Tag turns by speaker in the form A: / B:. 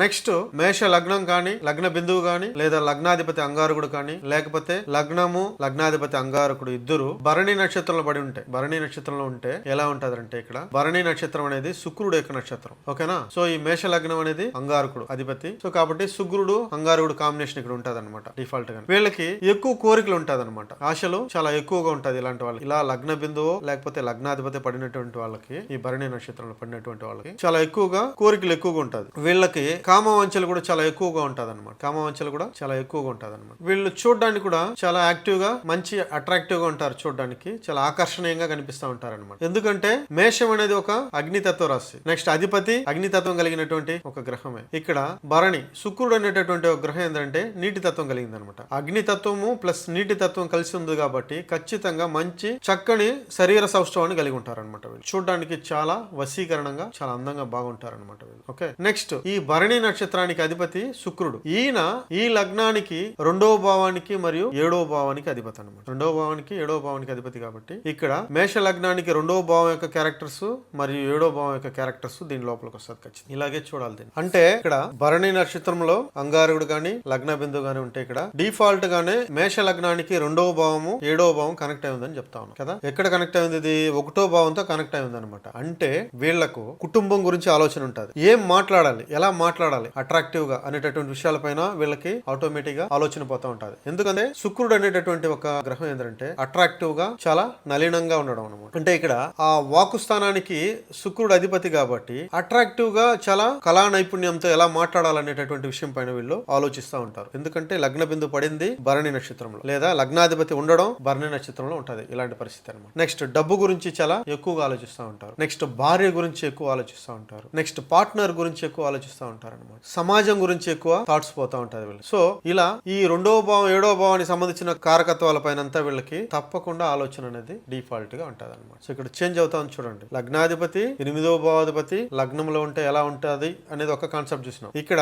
A: Next మేష లగ్నం కానీ లగ్న బిందువు కానీ లేదా లగ్నాధిపతి అంగారకుడు కానీ లేకపోతే లగ్నము లగ్నాధిపతి అంగారకుడు ఇద్దరు భరణి నక్షత్రంలో పడి ఉంటాయి భరణి నక్షత్రంలో ఉంటే ఎలా ఉంటదంటే ఇక్కడ భరణి నక్షత్రం అనేది శుక్రుడు యొక్క నక్షత్రం ఓకేనా? సో ఈ మేష లగ్నం అనేది అంగారకుడు అధిపతి. సో కాబట్టి శుక్రుడు అంగారకుడు కాంబినేషన్ ఇక్కడ ఉంటది అనమాట డిఫాల్ట్గా వీళ్ళకి ఎక్కువ కోరికలు ఉంటది అనమాట ఆశలు చాలా ఎక్కువగా ఉంటది ఇలాంటి వాళ్ళకి. ఇలా లగ్న బిందువు లేకపోతే లగ్నాధిపతి పడినటువంటి వాళ్ళకి ఈ భరణి నక్షత్రంలో పడినటువంటి వాళ్ళకి చాలా ఎక్కువగా కోరికలు ఎక్కువగా ఉంటది. వీళ్ళకి కామవంచలు కూడా చాలా ఎక్కువగా ఉంటుంది అనమాట కామవంచలు కూడా చాలా ఎక్కువగా ఉంటుంది అనమాట వీళ్ళు చూడడానికి కూడా చాలా యాక్టివ్గా మంచి అట్రాక్టివ్గా ఉంటారు చూడడానికి. చాలా ఆకర్షణీయంగా కనిపిస్తూ ఉంటారు అనమాట ఎందుకంటే మేషం అనేది ఒక అగ్నితత్వ రాశి. నెక్స్ట్ అధిపతి అగ్నితత్వం కలిగినటువంటి ఒక గ్రహమే. ఇక్కడ భరణి శుక్రుడు అనేటటువంటి ఒక గ్రహం ఏంటంటే నీటి తత్వం కలిగింది అనమాట అగ్నితత్వము ప్లస్ నీటి తత్వం కలిసి ఉంది కాబట్టి ఖచ్చితంగా మంచి చక్కని శరీర సౌష్ఠవాన్ని కలిగి ఉంటారు అనమాట వీళ్ళు. చూడడానికి చాలా వశీకరణంగా చాలా అందంగా బాగుంటారు అనమాట వీళ్ళు. ఓకే నెక్స్ట్ ఈ భరణి నక్షత్రానికి అధిపతి శుక్రుడు. ఈయన ఈ లగ్నానికి రెండవ భావానికి మరియు ఏడవ భావానికి అధిపతి అనమాట రెండవ భావానికి ఏడవ భావానికి అధిపతి కాబట్టి ఇక్కడ మేష లగ్నానికి రెండవ భావం యొక్క క్యారెక్టర్స్ మరియు ఏడవ భావం యొక్క క్యారెక్టర్స్ దీని లోపలికి వస్తుంది ఖచ్చితంగా. ఇలాగే చూడాలి దీన్ని. అంటే ఇక్కడ భరణి నక్షత్రంలో అంగారుడు గాని లగ్న బిందు గాని ఉంటే ఇక్కడ డిఫాల్ట్ గానే మేష లగ్నానికి రెండవ భావము ఏడవ భావం కనెక్ట్ అయిందని చెప్తా ఉన్నాం. కదా? ఎక్కడ కనెక్ట్ అయింది ఇది? ఒకటో భావంతో కనెక్ట్ అయింది అనమాట అంటే వీళ్ళకు కుటుంబం గురించి ఆలోచన ఉంటుంది. ఏం మాట్లాడాలి? ఎలా మాట్లాడాలి మాట్లాడాలి. అట్రాక్టివ్గా అనేటటువంటి విషయాలపైన వీళ్ళకి ఆటోమేటిక్గా ఆలోచన పోతా ఉంటుంది. ఎందుకంటే శుక్రుడు అనేటటువంటి ఒక గ్రహం ఏంటంటే అట్రాక్టివ్గా చాలా నలీనంగా ఉండడం అనమాట అంటే ఇక్కడ ఆ వాకు స్థానానికి శుక్రుడు అధిపతి కాబట్టి అట్రాక్టివ్గా చాలా కళా నైపుణ్యంతో ఎలా మాట్లాడాలనేటటువంటి విషయం పైన వీళ్ళు ఆలోచిస్తూ ఉంటారు. ఎందుకంటే లగ్న బిందు పడింది భరణి నక్షత్రంలో లేదా లగ్నాధిపతి ఉండడం భరణి నక్షత్రంలో ఉంటుంది ఇలాంటి పరిస్థితి అనమాట నెక్స్ట్ డబ్బు గురించి చాలా ఎక్కువగా ఆలోచిస్తూ ఉంటారు. నెక్స్ట్ భార్య గురించి ఎక్కువ ఆలోచిస్తూ ఉంటారు. నెక్స్ట్ పార్ట్నర్ గురించి ఎక్కువ ఆలోచిస్తూ ఉంటారు. ఉంటారనమాట సమాజం గురించి ఎక్కువ థాట్స్ పోతా ఉంటది వీళ్ళు. సో ఇలా ఈ రెండవ భావం ఏడవ భావానికి సంబంధించిన కారకత్వాల పైన అంతా వీళ్ళకి తప్పకుండా ఆలోచన అనేది డిఫాల్ట్గా ఉంటుంది అనమాట సో ఇక్కడ చేంజ్ అవుతా ఉంది చూడండి. లగ్నాధిపతి ఎనిమిదవ భావాధిపతి లగ్నంలో ఉంటే ఎలా ఉంటుంది అనేది ఒక కాన్సెప్ట్ చూసినాం. ఇక్కడ